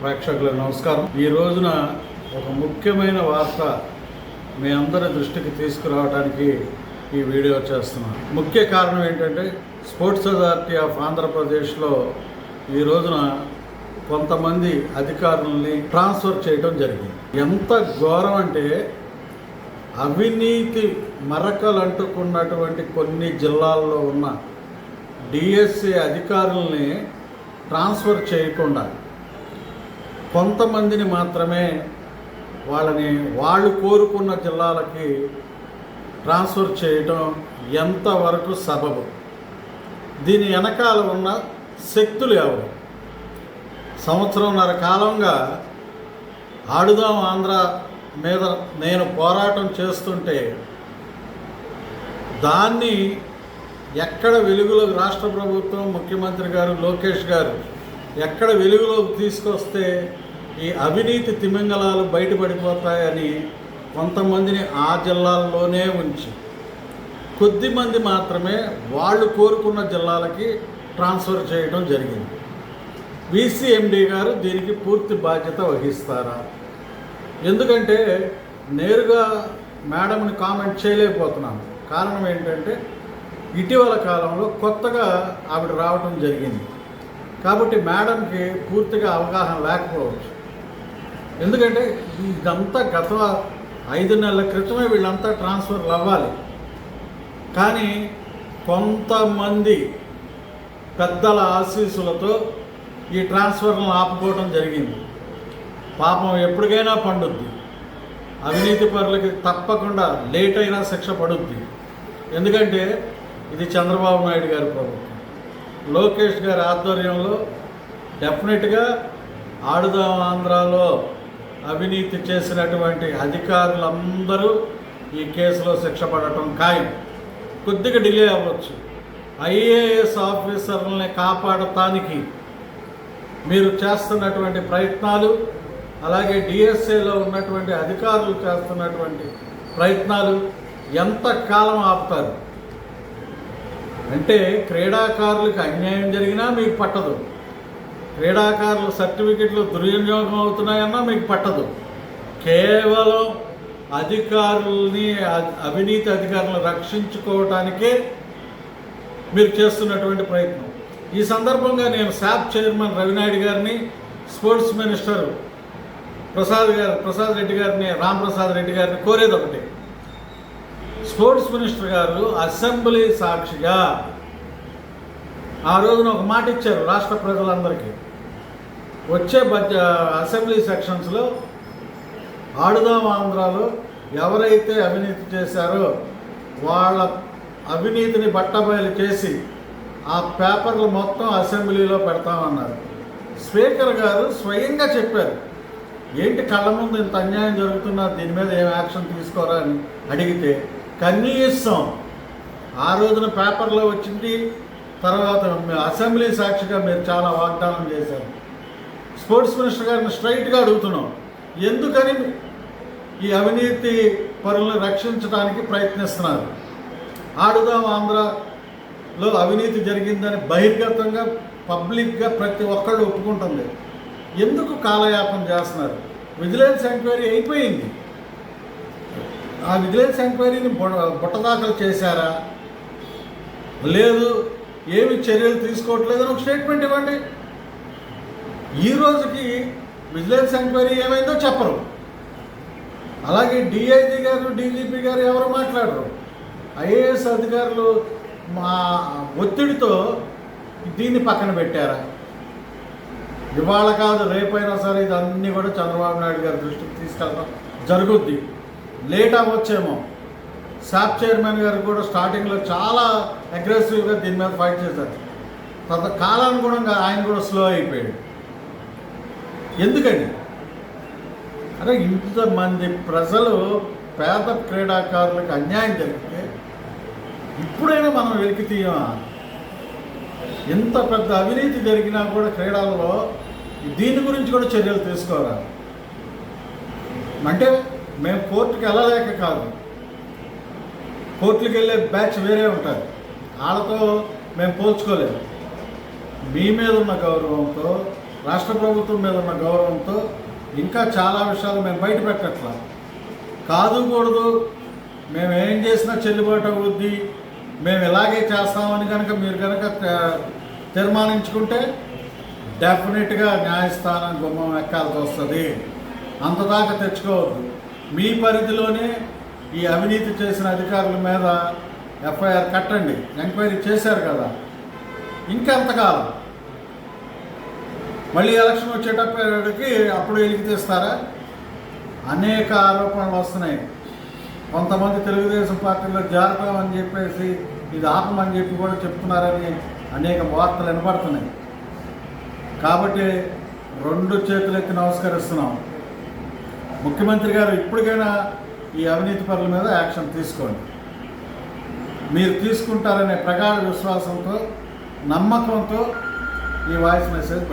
ప్రేక్షకులకు నమస్కారం. ఈ రోజున ఒక ముఖ్యమైన వార్త మీ అందరి దృష్టికి తీసుకురావడానికి ఈ వీడియో చేస్తున్నాను. ముఖ్య కారణం ఏంటంటే స్పోర్ట్స్ అథారిటీ ఆఫ్ ఆంధ్రప్రదేశ్లో ఈ రోజున కొంతమంది అధికారులని ట్రాన్స్ఫర్ చేయడం జరిగింది. ఎంత ఘోరం అంటే అవినీతి మరకలు అంటుకున్నటువంటి కొన్ని జిల్లాల్లో ఉన్న డిఎస్సి అధికారుల్ని ట్రాన్స్ఫర్ చేయకుండా కొంతమందిని మాత్రమే వాళ్ళని వాళ్ళు కోరుకున్న జిల్లాలకి ట్రాన్స్ఫర్ చేయటం ఎంతవరకు సబబు? దీని వెనకాల ఉన్న శక్తులు ఎవరు? సంవత్సరంన్నర కాలంగా ఆడుదాం ఆంధ్ర మీద నేను పోరాటం చేస్తుంటే దాన్ని ఎక్కడ వెలుగులోకి రాష్ట్ర ప్రభుత్వం ముఖ్యమంత్రి గారు లోకేష్ గారు ఎక్కడ వెలుగులోకి తీసుకొస్తే ఈ అవినీతి తిమింగలాలు బయటపడిపోతాయని కొంతమందిని ఆ జిల్లాల్లోనే ఉంచి కొద్దిమంది మాత్రమే వాళ్ళు కోరుకున్న జిల్లాలకి ట్రాన్స్ఫర్ చేయడం జరిగింది. విసిఎండి గారు దీనికి పూర్తి బాధ్యత వహిస్తారా? ఎందుకంటే నేరుగా మేడంని కామెంట్ చేయలేకపోతున్నాను. కారణం ఏంటంటే ఇటీవల కాలంలో కొత్తగా ఆవిడ రావడం జరిగింది. కాబట్టి మేడంకి పూర్తిగా అవగాహన లేకపోవచ్చు. ఎందుకంటే ఇదంతా గత ఐదు నెలల క్రితమే వీళ్ళంతా ట్రాన్స్ఫర్లు అవ్వాలి. కానీ కొంతమంది పెద్దల ఆశీస్సులతో ఈ ట్రాన్స్ఫర్లను ఆపుకోవడం జరిగింది. పాపం ఎప్పటికైనా పండుద్ది. అవినీతి పరులకి తప్పకుండా లేట్ అయినా శిక్ష పడుద్ది. ఎందుకంటే ఇది చంద్రబాబు నాయుడు గారి ప్రభుత్వం. లోకేష్ గారి ఆధ్వర్యంలో డెఫినెట్గా ఆడుదాం ఆంధ్రాలో అవినీతి చేసినటువంటి అధికారులందరూ ఈ కేసులో శిక్ష పడటం ఖాయం. కొద్దిగా డిలే అవ్వచ్చు. ఐఏఎస్ ఆఫీసర్లని కాపాడటానికి మీరు చేస్తున్నటువంటి ప్రయత్నాలు అలాగే డిఎస్ఏలో ఉన్నటువంటి అధికారులు చేస్తున్నటువంటి ప్రయత్నాలు ఎంత కాలం ఆపుతారు? అంటే క్రీడాకారులకు అన్యాయం జరిగినా మీకు పట్టదు. క్రీడాకారుల సర్టిఫికెట్లు దుర్వినియోగం అవుతున్నాయన్నా మీకు పట్టదు. కేవలం అధికారుల్ని అవినీతి అధికారులను రక్షించుకోవటానికే మీరు చేస్తున్నటువంటి ప్రయత్నం. ఈ సందర్భంగా నేను శాప్ చైర్మన్ రవినాయుడు గారిని స్పోర్ట్స్ మినిస్టర్ ప్రసాద్ గారు ప్రసాద్ రెడ్డి గారిని రాంప్రసాద్ రెడ్డి గారిని కోరేది ఒకటి స్పోర్ట్స్ మినిస్టర్ గారు అసెంబ్లీ సాక్షిగా ఆ రోజున ఒక మాట ఇచ్చారు రాష్ట్ర ప్రజలందరికీ. వచ్చే బడ్జ అసెంబ్లీ సెక్షన్స్లో ఆడుదాం ఆంధ్రాలో ఎవరైతే అవినీతి చేశారో వాళ్ళ అవినీతిని బట్టబయలు చేసి ఆ పేపర్లు మొత్తం అసెంబ్లీలో పెడతామన్నారు. స్పీకర్ గారు స్వయంగా చెప్పారు ఏంటి కళ్ళ ముందు ఇంత అన్యాయం జరుగుతున్నా దీని మీద ఏం యాక్షన్ తీసుకోరా? అని అడిగితే కనీసం ఆ రోజున పేపర్లో వచ్చింది తర్వాత అసెంబ్లీ సాక్షిగా మీరు చాలా వాగ్దానం చేశారు. స్పోర్ట్స్ మినిస్టర్ గారిని స్ట్రైట్గా అడుగుతున్నాం. ఎందుకని ఈ అవినీతి పరులను రక్షించడానికి ప్రయత్నిస్తున్నారు? ఆడుదాం ఆంధ్రలో అవినీతి జరిగిందని బహిర్గతంగా పబ్లిక్గా ప్రతి ఒక్కళ్ళు ఒప్పుకుంటుంది. ఎందుకు కాలయాపన చేస్తున్నారు? విజిలెన్స్ ఎంక్వైరీ అయిపోయింది. ఆ విజిలెన్స్ ఎంక్వైరీని బుట్ట బుట్టదాఖలు చేశారా? లేదు ఏమి చర్యలు తీసుకోవట్లేదని ఒక స్టేట్మెంట్ ఇవ్వండి. ఈ రోజుకి విజిలెన్స్ ఎంక్వైరీ ఏమైందో చెప్పరు. అలాగే డిఐజీ గారు డీజీపీ గారు ఎవరు మాట్లాడరు. ఐఏఎస్ అధికారులు మా ఒత్తిడితో దీన్ని పక్కన పెట్టారా? ఇవాళ కాదు రేపైనా సరే ఇదన్నీ కూడా చంద్రబాబు నాయుడు గారి దృష్టికి తీసుకెళ్ళడం జరుగుద్ది. లేట్ అవ్వచ్చేమో. శాప్ చైర్మన్ గారు కూడా స్టార్టింగ్లో చాలా అగ్రెసివ్గా దీని మీద ఫైట్ చేశారు. తర్వాత కాలానుగుణంగా ఆయన కూడా స్లో అయిపోయాడు. ఎందుకని? అరే ఇంతమంది ప్రజలు పేద క్రీడాకారులకు అన్యాయం జరిగితే ఇప్పుడైనా మనం వెలికి తీయమా? ఎంత పెద్ద అవినీతి జరిగినా కూడా క్రీడలలో దీని గురించి కూడా చర్యలు తీసుకోరా? అంటే మేము కోర్టుకు వెళ్ళలేక కాదు. కోర్టుకి వెళ్ళే బ్యాచ్ వేరే ఉంటుంది. వాళ్ళతో మేము పోల్చుకోలేము మీ మీద ఉన్న గౌరవంతో రాష్ట్ర ప్రభుత్వం మీద ఉన్న గౌరవంతో ఇంకా చాలా విషయాలు మేము బయట పెట్టట్లా. కాదు కూడదు మేము ఏం చేసినా చెల్లుబాటు అవుద్ది. మేము ఇలాగే చేస్తామని కనుక మీరు కనుక తీర్మానించుకుంటే డెఫినెట్గా న్యాయస్థానం గుమ్మం ఎక్కాల్సి వస్తుంది. అంతదాకా తెచ్చుకోవద్దు. మీ పరిధిలోనే ఈ అవినీతి చేసిన అధికారుల మీద ఎఫ్ఐఆర్ కట్టండి. ఎంక్వైరీ చేశారు కదా. ఇంకెంతకాలం? మళ్ళీ ఎలక్షన్ వచ్చేటప్పటికి అప్పుడు వెలికి తీస్తారా? అనేక ఆరోపణలు వస్తున్నాయి. కొంతమంది తెలుగుదేశం పార్టీలో జారతామని చెప్పేసి ఇది ఆపమని చెప్పి కూడా చెప్తున్నారని అనేక వార్తలు వినపడుతున్నాయి కాబట్టి రెండు చేతులెత్తి నమస్కరిస్తున్నాం. ముఖ్యమంత్రి గారు ఇప్పటికైనా ఈ అవినీతి పనుల మీద యాక్షన్ తీసుకోండి. మీరు తీసుకుంటారనే ప్రగాఢ విశ్వాసంతో నమ్మకంతో ఈ వాయిస్ మెసేజ్